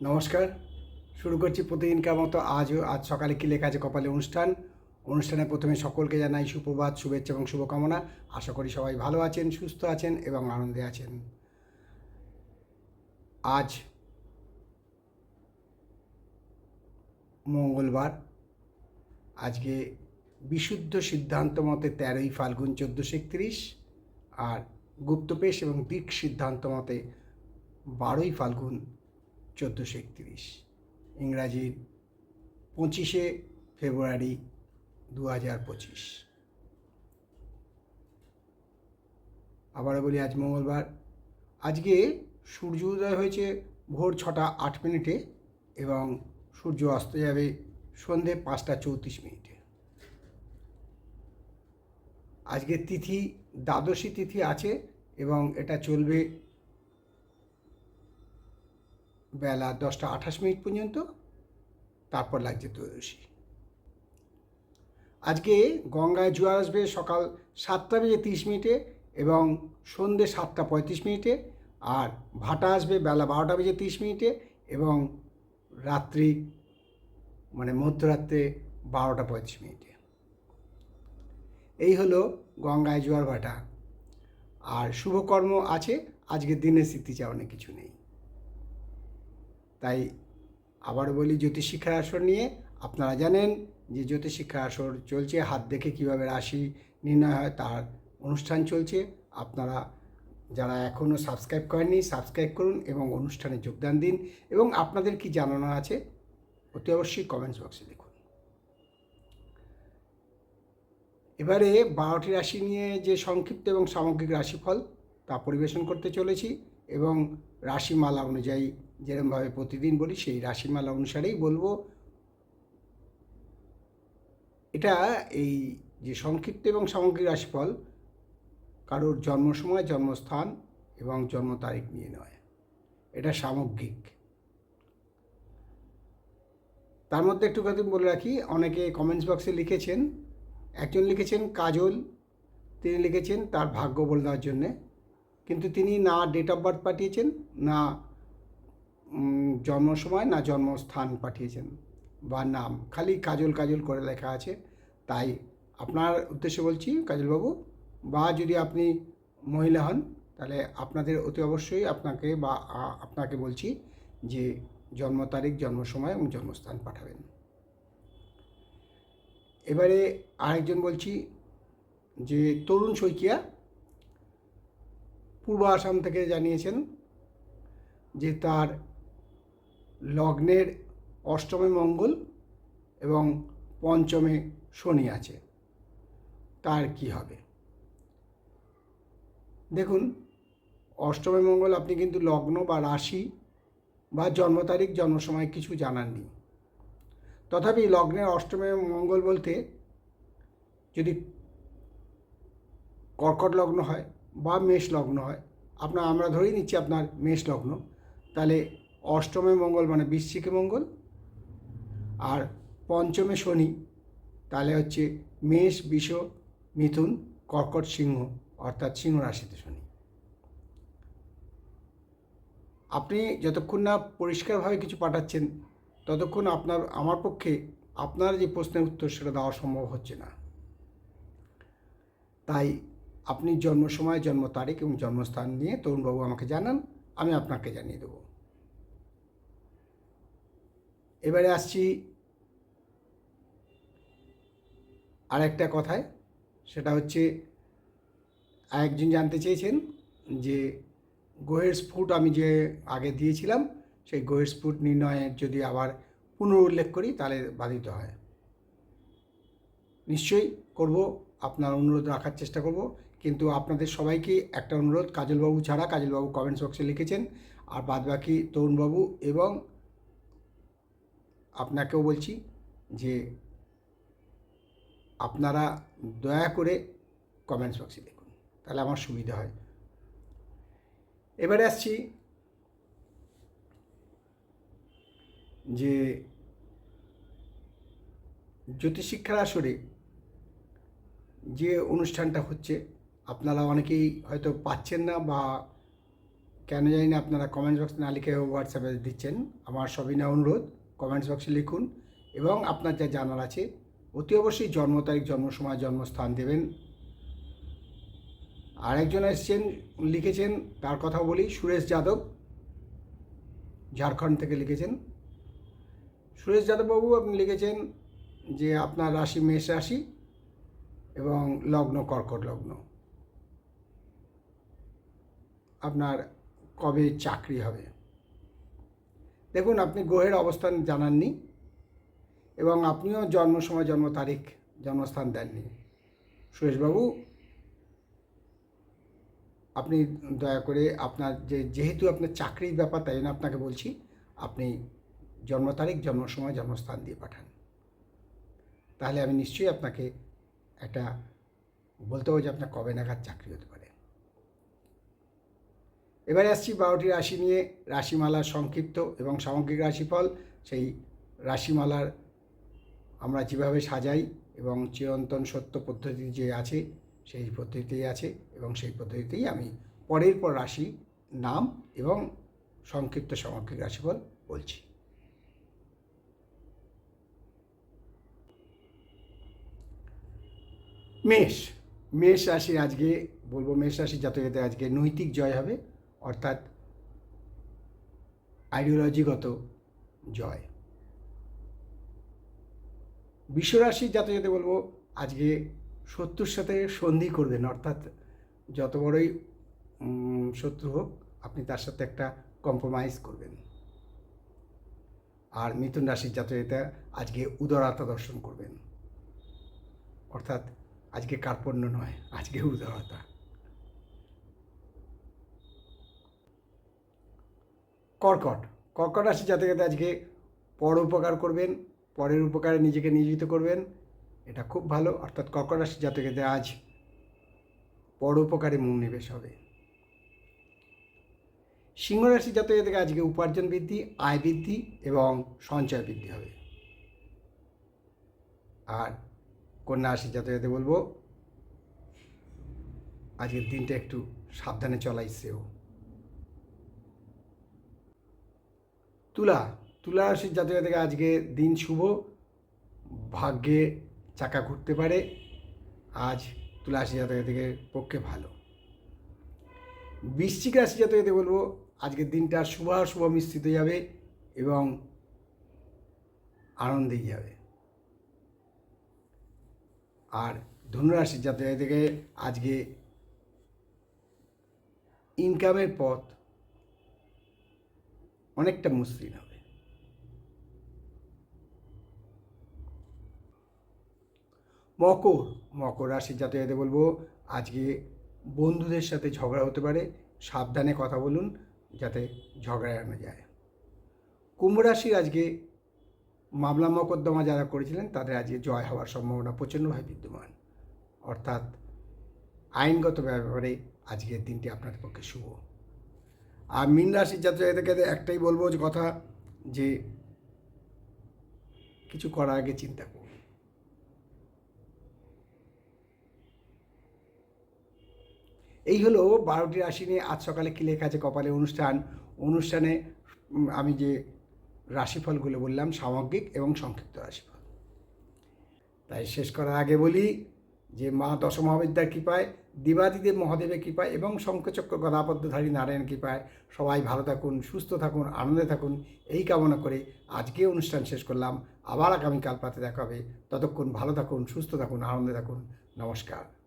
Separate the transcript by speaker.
Speaker 1: নমস্কার। শুরু করছি প্রতিদিনকার মতো আজও, আজ সকালে কি লেখা আছে কপালে অনুষ্ঠান। অনুষ্ঠানে প্রথমে সকলকে জানাই সুপ্রভাত, শুভেচ্ছা এবং শুভকামনা। আশা করি সবাই ভালো আছেন, সুস্থ আছেন এবং আনন্দে আছেন। আজ মঙ্গলবার। আজকে বিশুদ্ধ সিদ্ধান্ত মতে তেরোই ফাল্গুন চোদ্দোশো একত্রিশ আর গুপ্তপেশ এবং দিক সিদ্ধান্ত মতে বারোই ফাল্গুন চোদ্দোশো একত্রিশ। ইংরাজির পঁচিশে ফেব্রুয়ারি দু হাজার পঁচিশ। আবারও বলি, আজ মঙ্গলবার। আজকে সূর্য উদয় হয়েছে ভোর ছটা আট মিনিটে এবং সূর্য অস্ত যাবে সন্ধে পাঁচটা চৌত্রিশ মিনিটে। আজকে তিথি, দ্বাদশী তিথি আছে এবং এটা চলবে বেলা দশটা আঠাশ মিনিট পর্যন্ত, তারপর লাগছে ত্রয়োদশী। আজকে গঙ্গায় জোয়ার আসবে সকাল সাতটা বেজে তিরিশ মিনিটে এবং সন্ধে সাতটা পঁয়ত্রিশ মিনিটে আর ভাটা আসবে বেলা বারোটা বেজে তিরিশ মিনিটে এবং রাত্রি মানে মধ্যরাত্রে বারোটা পঁয়ত্রিশ মিনিটে। এই হলো গঙ্গায় জোয়ার ভাটা। আর শুভকর্ম আছে, আজকে আজকের দিনে স্মৃতিচারণে কিছু নেই। তাই আবার বলি জ্যোতিষ জ্যোতিষিক্ষার আসর নিয়ে আপনারা জানেন যে জ্যোতিষিক্ষার আসর চলছে, হাত দেখে কীভাবে রাশি নির্ণয় হয় তার অনুষ্ঠান চলছে। আপনারা যারা এখনও সাবস্ক্রাইব করেননি, সাবস্ক্রাইব করুন এবং অনুষ্ঠানে যোগদান দিন এবং আপনাদের কি জানানো আছে অতি অবশ্যই কমেন্টস বক্সে লিখুন। এবারে বারোটি রাশি নিয়ে যে সংক্ষিপ্ত এবং সামগ্রিক রাশিফল তা পরিবেশন করতে চলেছি এবং রাশিমালা অনুযায়ী যেরকমভাবে প্রতিদিন বলি, সেই রাশিমালা অনুসারেই বলব। এটা এই যে সংক্ষিপ্ত এবং সামগ্রিক রাশিফল কারোর জন্ম সময় জন্মস্থান এবং জন্ম তারিখ নিয়ে নয়। এটা সামগ্রিক। তার মধ্যে একটু কথা বলে রাখি, অনেকে কমেন্টস বক্সে লিখেছেন, একজন লিখেছেন কাজল, তিনি লিখেছেন তার ভাগ্য বলে দেওয়ার জন্যে। কিন্তু তিনি না ডেট অফ বার্থ পাঠিয়েছেন, না জন্ম সময় না জন্মস্থান পাঠিয়েছেন বা নাম, খালি কাজল কাজল করে লেখা আছে। তাই আপনার উদ্দেশ্যে বলছি, কাজলবাবু, বা যদি আপনি মহিলা হন, তাহলে আপনাদের অতি অবশ্যই আপনাকে বা আপনাকে বলছি যে জন্ম তারিখ জন্ম সময় এবং জন্মস্থান পাঠাবেন। এবারে আরেকজন বলছি যে, তরুণ শইকিয়া পূর্ব আসাম থেকে জানিয়েছেন যে তার লগ্নের অষ্টমে মঙ্গল এবং পঞ্চমে শনি আছে। তার কি হবে? দেখুন, অষ্টমে মঙ্গল আপনি কিন্তু লগ্ন বা রাশি বা জন্ম তারিখ, জন্ম সময় কিছু জানাননি। তথাপি লগ্নের অষ্টমে মঙ্গল বলতে যদি কর্কট লগ্ন হয় বা মেষ লগ্ন হয়, আপনার আমরা ধরেই নিচ্ছি আপনার মেষ লগ্ন, তাহলে অষ্টমে মঙ্গল মানে বৃশ্চিকে মঙ্গল, আর পঞ্চমে শনি, তাহলে হচ্ছে মেষ, বিষ, মিথুন, কর্কট সিংহ, অর্থাৎ সিংহ রাশিতে শনি। আপনি যতক্ষণ না পরিষ্কারভাবে কিছু পাঠাচ্ছেন, ততক্ষণ আপনার, আমার পক্ষে আপনার যে প্রশ্নের উত্তর সেটা দেওয়া সম্ভব হচ্ছে না। তাই আপনি জন্ম সময় জন্ম তারিখ এবং জন্মস্থান নিয়ে তরুণবাবু আমাকে জানান, আমি আপনাকে জানিয়ে দেব। এবারে আসছি আর একটা কথায়, সেটা হচ্ছে একজন জানতে চেয়েছেন যে গোহের স্ফুট আমি যে আগে দিয়েছিলাম, সেই গোহের স্ফুট নির্ণয়ের যদি আবার পুনরুল্লেখ করি তাহলে বাধিত হয়। নিশ্চয়ই করব, আপনার অনুরোধ রাখার চেষ্টা করব, কিন্তু আপনাদের সবাইকে একটা অনুরোধ, কাজলবাবু ছাড়া, কাজলবাবু কমেন্টস বক্সে লিখেছেন, আর বাদবাকি তরুণবাবু এবং আপনাকেও বলছি যে আপনারা দয়া করে কমেন্টস বক্সে দেখুন, তাহলে আমার সুবিধা হয়। এবারে আসছি যে জ্যোতিষিক্ষার আসরে যে অনুষ্ঠানটা হচ্ছে, আপনারা অনেকেই হয়তো পাচ্ছেন না বা কেন জানি না আপনারা কমেন্টস বক্সে না লিখে হোয়াটসঅ্যাপে দিচ্ছেন, আমার সবিনা অনুরোধ। কমেন্টস বক্সে লিখুন এবং আপনার যা জানার আছে, অতি অবশ্যই জন্ম তারিখ, জন্ম সময়, জন্মস্থান দেবেন। আরেকজন এসছেন, লিখেছেন, তার কথা বলি, সুরেশ যাদব, ঝাড়খণ্ড থেকে লিখেছেন। সুরেশ যাদববাবু আপনি লিখেছেন যে আপনার রাশি, মেষ রাশি এবং লগ্ন, কর্কট লগ্ন। আপনার কবে চাকরি হবে? দেখুন, আপনি গ্রহের অবস্থান জানাননি এবং আপনিও জন্ম সময়, জন্ম তারিখ জন্মস্থান দেননি। সুরেশবাবু, আপনি দয়া করে আপনার যে, যেহেতু আপনার চাকরির ব্যাপার, তাই জন্য আপনাকে বলছি, আপনি জন্ম তারিখ, জন্ম সময়, জন্মস্থান দিয়ে পাঠান। তাহলে আমি নিশ্চয়ই আপনাকে একটা, বলতে হবে যে আপনার কবে নাগাদ চাকরি হতে পারে। এবারে আসছি বারোটি রাশি নিয়ে, রাশিমালার সংক্ষিপ্ত এবং সামগ্রিক রাশিফল। সেই রাশিমালার আমরা যেভাবে সাজাই এবং চিরন্তন সত্য পদ্ধতি যে আছে, সেই পদ্ধতিতেই আছে এবং সেই পদ্ধতিতেই আমি পরের পর রাশি নাম এবং সংক্ষিপ্ত সামগ্রিক রাশিফল বলছি। মেষ মেষ রাশি আজকে, বলব মেষ রাশির জাতকদের আজকে নৈতিক জয় হবে অর্থাৎ আইডিওলজিগত জয়। বিশ্বরাশির জাতকতে বলব, আজকে শত্রুর সাথে সন্ধি করবেন, অর্থাৎ যত বড়ই শত্রু হোক, আপনি তার সাথে একটা কম্প্রোমাইজ করবেন। আর মিথুন রাশির জাতকতা আজকে উদারতা দর্শন করবেন। অর্থাৎ আজকে কার্পণ্য নয়, আজকে উদারতা। কর্কট। কর্কট রাশি জাতকতা আজকে পর উপকার করবেন, পরের উপকারে নিজেকে নিয়োজিত করবেন, এটা খুব ভালো। অর্থাৎ কর্কট রাশি জাতকদের আজ পর উপকারে মনোনিবেশ হবে। সিংহ রাশি জাতকদের আজকে উপার্জন বৃদ্ধি, আয় বৃদ্ধি এবং সঞ্চয় বৃদ্ধি হবে। আর কন্যা রাশি জাতকদের বলব, আজকের দিনটা একটু সাবধানে চলাই শ্রেয়। তুলা তুলা রাশির জাতক থেকে আজকে দিন শুভ, ভাগ্যে চাকা ঘুরতে পারে, আজ তুলা রাশি জাতক থেকে পক্ষে ভালো। বৃশ্চিক রাশি জাতকতে বলব, আজকের দিনটা শুভ শুভ মিশ্রিত যাবে এবং আনন্দেই যাবে। আর ধনুরাশির জাতক থেকে আজকে ইনকামের পথ অনেকটা মসৃণ হবে। মকর মকর রাশির জাতকদের বলব, আজকে বন্ধুদের সাথে ঝগড়া হতে পারে, সাবধানে কথা বলুন, যাতে ঝগড়া এড়ানো যায়। কুম্ভ রাশির আজকে মামলা মকদ্দমা যারা করেছিলেন, তাদের আজকে জয় হওয়ার সম্ভাবনা প্রচণ্ডভাবে বিদ্যমান। অর্থাৎ আইনগত ব্যাপারে আজকের দিনটি আপনাদের পক্ষে শুভ। আর মীন রাশির জাতকদেরকে একটাই বলব যে কথা যে কিছু করার আগে চিন্তা করুন এই হলো বারোটি রাশি নিয়ে আজ সকালে কি লেখা আছে কপালে অনুষ্ঠান। অনুষ্ঠানে আমি যে রাশিফলগুলো বললাম, সামগ্রিক এবং সংক্ষিপ্ত রাশিফল। তাই শেষ করার আগে বলি যে মা দশমহাবিদ্যার কৃপায় দিবাদিদেব মহাদেবের কৃপায় এবং শঙ্খচক্র গদাপদ্মধারী নারায়ণ কৃপায় সবাই ভালো থাকুন, সুস্থ থাকুন, আনন্দে থাকুন। এই কামনা করে আজকে অনুষ্ঠান শেষ করলাম। আবার আগামীকাল পাতে দেখা হবে। ততক্ষণ ভালো থাকুন, সুস্থ থাকুন, আনন্দে থাকুন। নমস্কার।